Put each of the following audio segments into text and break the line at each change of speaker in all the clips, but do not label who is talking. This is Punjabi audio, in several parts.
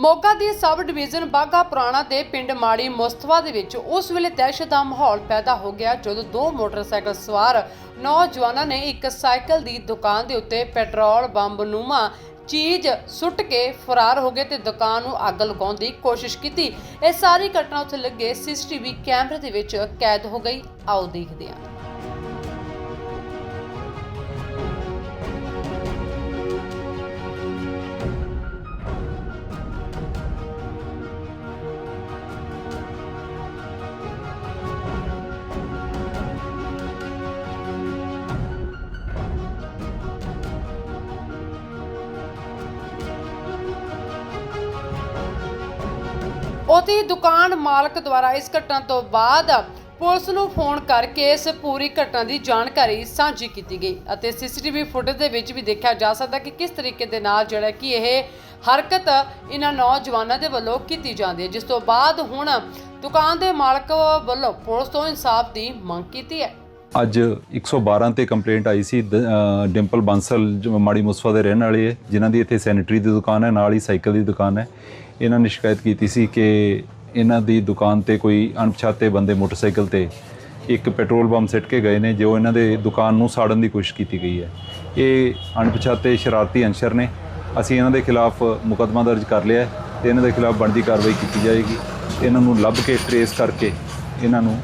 ਮੋਗਾ ਦੀ ਸਬ ਡਿਵੀਜ਼ਨ ਬਾਗਾ ਪੁਰਾਣਾ ਦੇ ਪਿੰਡ ਮਾੜੀ ਮੁਸਤਫਾ ਦੇ ਵਿੱਚ ਉਸ ਵੇਲੇ ਦਹਿਸ਼ਤ ਦਾ ਮਾਹੌਲ ਪੈਦਾ ਹੋ ਗਿਆ ਜਦੋਂ ਦੋ ਮੋਟਰਸਾਈਕਲ ਸਵਾਰ ਨੌਜਵਾਨਾਂ ਨੇ ਇੱਕ ਸਾਈਕਲ ਦੀ ਦੁਕਾਨ ਦੇ ਉੱਤੇ ਪੈਟਰੋਲ ਬੰਬ ਨੂਮਾ ਚੀਜ਼ ਸੁੱਟ ਕੇ ਫਰਾਰ ਹੋ ਗਏ ਤੇ ਦੁਕਾਨ ਨੂੰ ਅੱਗ ਲਗਾਉਣ ਦੀ ਕੋਸ਼ਿਸ਼ ਕੀਤੀ। ਇਹ ਸਾਰੀ ਘਟਨਾ ਉੱਥੇ ਲੱਗੇ ਸੀਸੀਟੀਵੀ ਕੈਮਰੇ ਦੇ ਵਿੱਚ ਕੈਦ ਹੋ ਗਈ। ਆਓ ਦੇਖਦੇ ਹਾਂ। ਉਹਦੀ ਦੁਕਾਨ ਮਾਲਕ ਦੁਆਰਾ ਇਸ ਘਟਨਾ ਤੋਂ ਬਾਅਦ ਪੁਲਿਸ ਨੂੰ ਫੋਨ ਕਰਕੇ ਇਸ ਪੂਰੀ ਘਟਨਾ ਦੀ ਜਾਣਕਾਰੀ ਸਾਂਝੀ ਕੀਤੀ ਗਈ ਅਤੇ ਸੀਸੀਟੀਵੀ ਫੁਟੇਜ ਦੇ ਵਿੱਚ ਵੀ ਦੇਖਿਆ ਜਾ ਸਕਦਾ ਕਿ ਕਿਸ ਤਰੀਕੇ ਦੇ ਨਾਲ ਜਿਹੜਾ ਕਿ ਇਹ ਹਰਕਤ ਇਹਨਾਂ ਨੌਜਵਾਨਾਂ ਦੇ ਵੱਲੋਂ ਕੀਤੀ ਜਾਂਦੀ ਹੈ, ਜਿਸ ਤੋਂ ਬਾਅਦ ਹੁਣ ਦੁਕਾਨ ਦੇ ਮਾਲਕ ਵੱਲੋਂ ਪੁਲਿਸ ਤੋਂ ਇਨਸਾਫ ਦੀ ਮੰਗ ਕੀਤੀ ਹੈ।
ਅੱਜ 112 ਤੇ ਕੰਪਲੇਂਟ ਆਈ ਸੀ, ਦ- ਡਿੰਪਲ ਬਾਂਸਲ ਜੋ ਮਾੜੀ ਮੁਸਫਾ ਦੇ ਰਹਿਣ ਵਾਲੇ ਹੈ, ਜਿਨ੍ਹਾਂ ਦੀ ਇੱਥੇ ਸੈਨੇਟਰੀ ਦੀ ਦੁਕਾਨ ਹੈ, ਨਾਲ ਹੀ ਸਾਈਕਲ ਦੀ ਦੁਕਾਨ ਹੈ। ਇਹਨਾਂ ਨੇ ਸ਼ਿਕਾਇਤ ਕੀਤੀ ਸੀ ਕਿ ਇਹਨਾਂ ਦੀ ਦੁਕਾਨ ਤੇ ਕੋਈ ਅਣਪਛਾਤੇ ਬੰਦੇ ਮੋਟਰਸਾਈਕਲ ਤੇ ਇੱਕ ਪੈਟਰੋਲ ਬੰਬ ਸਿੱਟ ਕੇ ਗਏ ਨੇ, ਜੋ ਇਹਨਾਂ ਦੇ ਦੁਕਾਨ ਨੂੰ ਸਾੜਨ ਦੀ ਕੋਸ਼ਿਸ਼ ਕੀਤੀ ਗਈ ਹੈ। ਇਹ ਅਣਪਛਾਤੇ ਸ਼ਰਾਰਤੀ ਅੰਸ਼ਰ ਨੇ। ਅਸੀਂ ਇਹਨਾਂ ਦੇ ਖਿਲਾਫ ਮੁਕੱਦਮਾ ਦਰਜ ਕਰ ਲਿਆ ਹੈ ਤੇ ਇਹਨਾਂ ਦੇ ਖਿਲਾਫ ਬਣਦੀ ਕਾਰਵਾਈ ਕੀਤੀ ਜਾਏਗੀ। ਇਹਨਾਂ ਨੂੰ ਲੱਭ ਕੇ ਟਰੇਸ ਕਰਕੇ ਇਹਨਾਂ ਨੂੰ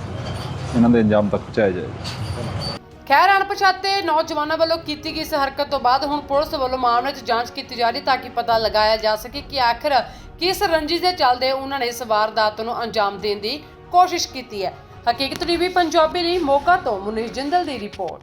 ਇਹਨਾਂ ਦੇ ਅੰਜਾਮ ਤੱਕ ਪਹੁੰਚਾਇਆ ਜਾਏਗਾ
ਖੈਰ, ਅਣਪਛਾਤੇ ਨੌਜਵਾਨਾਂ ਵੱਲੋਂ ਕੀਤੀ ਗਈ ਇਸ ਹਰਕਤ ਤੋਂ ਬਾਅਦ ਹੁਣ ਪੁਲਿਸ ਵੱਲੋਂ ਮਾਮਲੇ 'ਚ ਜਾਂਚ ਕੀਤੀ ਜਾ ਰਹੀ ਤਾਂ ਕਿ ਪਤਾ ਲਗਾਇਆ ਜਾ ਸਕੇ ਕਿ ਆਖਰ ਕਿਸ ਰੰਜਿਸ਼ ਦੇ ਚੱਲਦੇ ਉਹਨਾਂ ਨੇ ਇਸ ਵਾਰਦਾਤ ਨੂੰ ਅੰਜਾਮ ਦੇਣ ਦੀ ਕੋਸ਼ਿਸ਼ ਕੀਤੀ ਹੈ। ਹਕੀਕਤ ਟੀਵੀ, ਪੰਜਾਬੀ ਲਈ ਮੋਗਾ ਤੋਂ ਮੁਨੀਸ਼ ਜਿੰਦਲ ਦੀ ਰਿਪੋਰਟ।